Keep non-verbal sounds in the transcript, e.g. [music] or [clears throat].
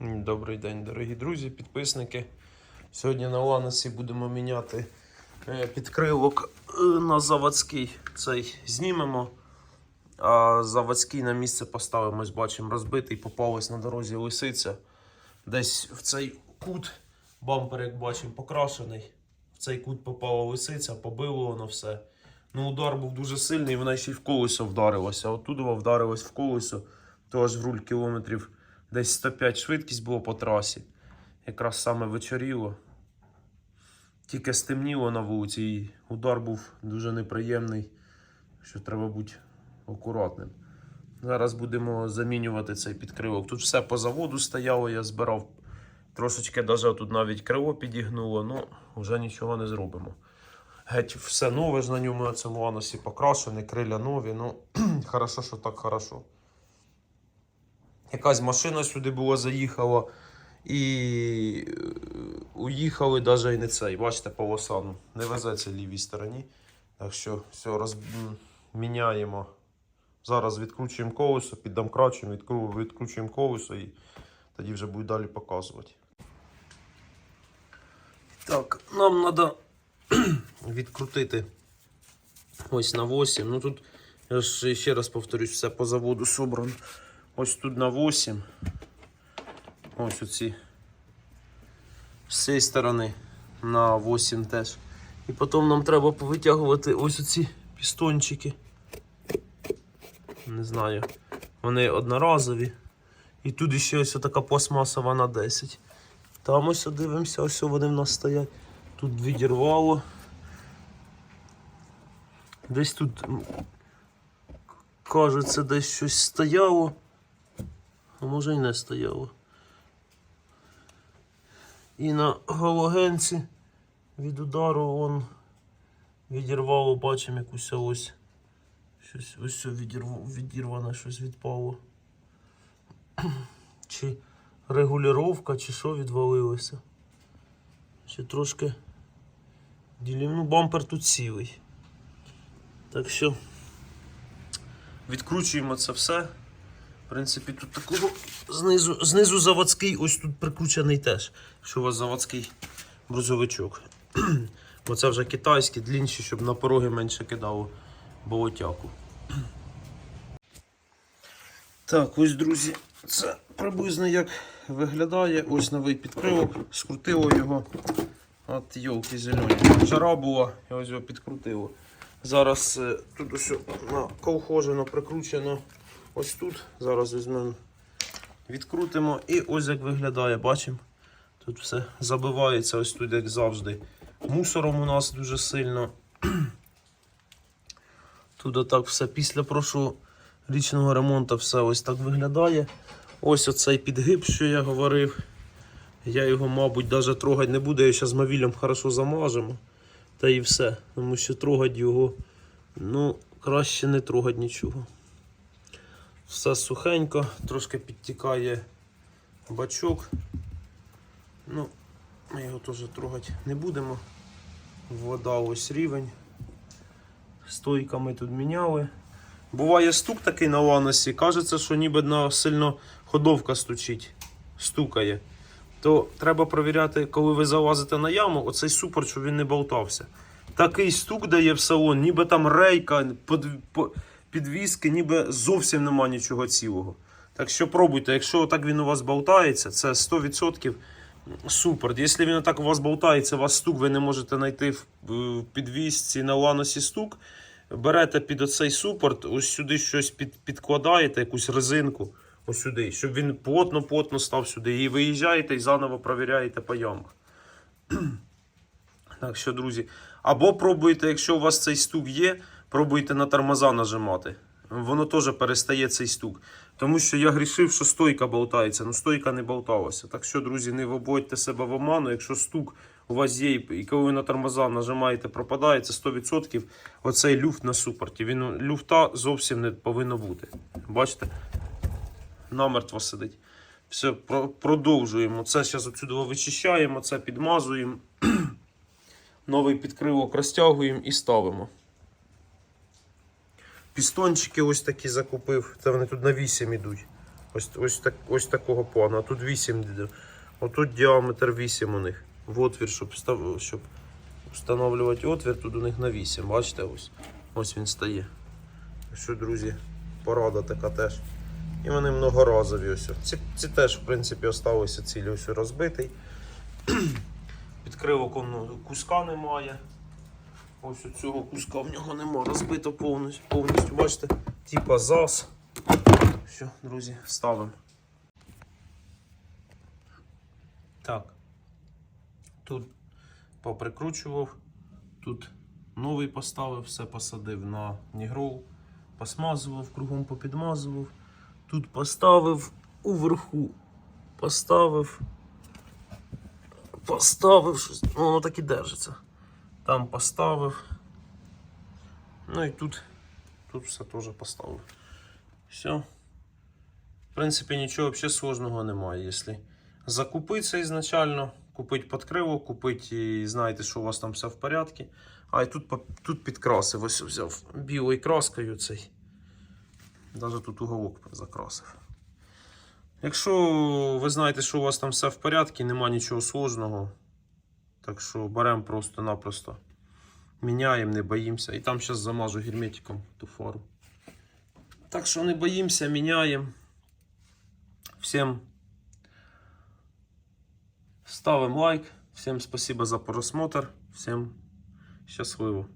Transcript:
Добрий день, дорогі друзі, підписники. Сьогодні на Ланосі будемо міняти е, підкрилок е, на заводський. Цей знімемо, а заводський на місце поставимо. Бачимо, розбитий, попалась на дорозі лисиця. Десь в цей кут бампер, як бачимо, покрашений. В цей кут попала лисиця, побило воно все. Ну, удар був дуже сильний, вона ще й в колесо вдарилася. Оттуда вдарилась в колесо, то аж в руль кілометрів десь 105 швидкість було по трасі. Якраз саме вечоріло. Тільки стемніло на вулиці, і удар був дуже неприємний, що треба бути акуратним. Зараз будемо замінювати цей підкрилок. Тут все по заводу стояло, я збирав трошечки, навіть тут навіть крило підігнуло, ну вже нічого не зробимо. Геть все нове ж на ньому на цьому анусі покрашене, криля нові. Ну, [clears throat] хорошо, що так хорошо. Якась машина сюди була заїхала і е, уїхали навіть і не цей. Бачите, полоса ну, не везеться лівій стороні. Так що все, роз... міняємо. Зараз відкручуємо колесо, піддомкрачуємо, відкру... відкручуємо колесо і тоді вже буду далі показувати. Так, нам треба [clears throat] відкрутити ось на 8. Ну тут, я ж ще раз повторюсь, все по заводу собрано. Ось тут на 8. Ось оці. З цієї сторони на 8 теж. І потім нам треба повитягувати ось оці пістончики. Не знаю. Вони одноразові. І тут ще ось така пластмасова на 10. Там ось дивимося, ось вони в нас стоять. Тут відірвало. Десь тут, м, кажеться, десь щось стояло. А може і не стояло. І на галогенці від удару он відірвало, бачимо якусь ось. Щось ось все відірв... відірване, щось відпало. [clears throat] Чи регулювання, чи що відвалилося. Ще трошки ділім. Ну, бампер тут цілий. Так що відкручуємо це все. В принципі, тут такого знизу, знизу заводський, ось тут прикручений теж. Якщо у вас заводський брузовичок. [clears throat] Бо це вже китайський, длінші, щоб на пороги менше кидало болотяку. Так, ось, друзі, це приблизно як виглядає. Ось новий підкрилок. Скрутило його. От йолки зелені. Жара була, я ось його підкрутило. Зараз е, тут ось на колхожено прикручено ось тут. Зараз візьмемо, відкрутимо і ось як виглядає, бачимо. Тут все забивається ось тут, як завжди. Мусором у нас дуже сильно. [clears throat] Тут отак все після прошлого річного ремонту все ось так виглядає. Ось оцей підгиб, що я говорив. Я його, мабуть, навіть трогати не буду. Я зараз мавілем хорошо замажемо. Та і все. Тому що трогати його, ну, краще не трогати нічого. Все сухенько, трошки підтікає бачок. Ну, ми його теж трогати не будемо. Вода ось рівень. Стойка ми тут міняли. Буває стук такий на ланосі, кажеться, що ніби на сильно ходовка стучить, стукає. То треба перевіряти, коли ви залазите на яму, оцей супорт, щоб він не болтався. Такий стук дає в салон, ніби там рейка, под- по- підвіски, ніби зовсім нема нічого цілого. Так що пробуйте, якщо так він у вас болтається, це 100% супер. Якщо він так у вас болтається, у вас стук, ви не можете знайти в підвісці на ланосі стук, берете під оцей супорт, ось сюди щось під, підкладаєте, якусь резинку, ось сюди, щоб він плотно-плотно став сюди. І виїжджаєте і заново провіряєте по ямах. [clears throat] Так що, друзі, або пробуйте, якщо у вас цей стук є, пробуйте на тормоза нажимати. Воно теж перестає цей стук. Тому що я грішив, що стойка болтається, ну стойка не болталася. Так що, друзі, не вводьте себе в оману. Якщо стук у вас є, і коли ви на тормоза нажимаєте, пропадає, це 100% оцей люфт на супорті. Він люфта зовсім не повинно бути. Бачите? Намертво сидить. Все, про- продовжуємо. Це зараз отсюди вичищаємо, це підмазуємо. [clears throat] Новий підкривок розтягуємо і ставимо. Пістончики ось такі закупив. Це вони тут на 8 ідуть. Ось, ось, так, ось такого плану. А тут 8. д- Отут діаметр 8 у них. В отвір, щоб, щоб встановлювати отвір, тут у них на 8. Бачите, ось. Ось він стає. Що, друзі, порада така теж. І вони многоразові ось. Ці, ці теж, в принципі, осталися цілі ось розбитий. [clears throat] Підкривок куска немає. Ось цього куска в нього нема. Розбито повністю. повністю. Бачите, типа ЗАС. Все, друзі, ставимо. Так. Тут поприкручував. Тут новий поставив, все посадив на нігрол. Посмазував, кругом попідмазував. Тут поставив уверху. Поставив. Поставив щось. Ну, воно так і держиться. Там поставив. Ну і тут, тут все теж поставив. Все. В принципі, нічого взагалі сложного немає. Якщо закупитися ізначально, купити подкривок, купити і знаєте, що у вас там все в порядку. А і тут, тут підкрасив, ось взяв білою краскою цей. Навіть тут уголок закрасив. Якщо ви знаєте, що у вас там все в порядку, нема нічого сложного. Так що беремо просто-напросто. Міняємо, не боїмося. І там зараз замажу герметиком ту фару. Так що не боїмося, міняємо. Всім ставимо лайк. Всім спасибо за просмотр. Всім щасливо.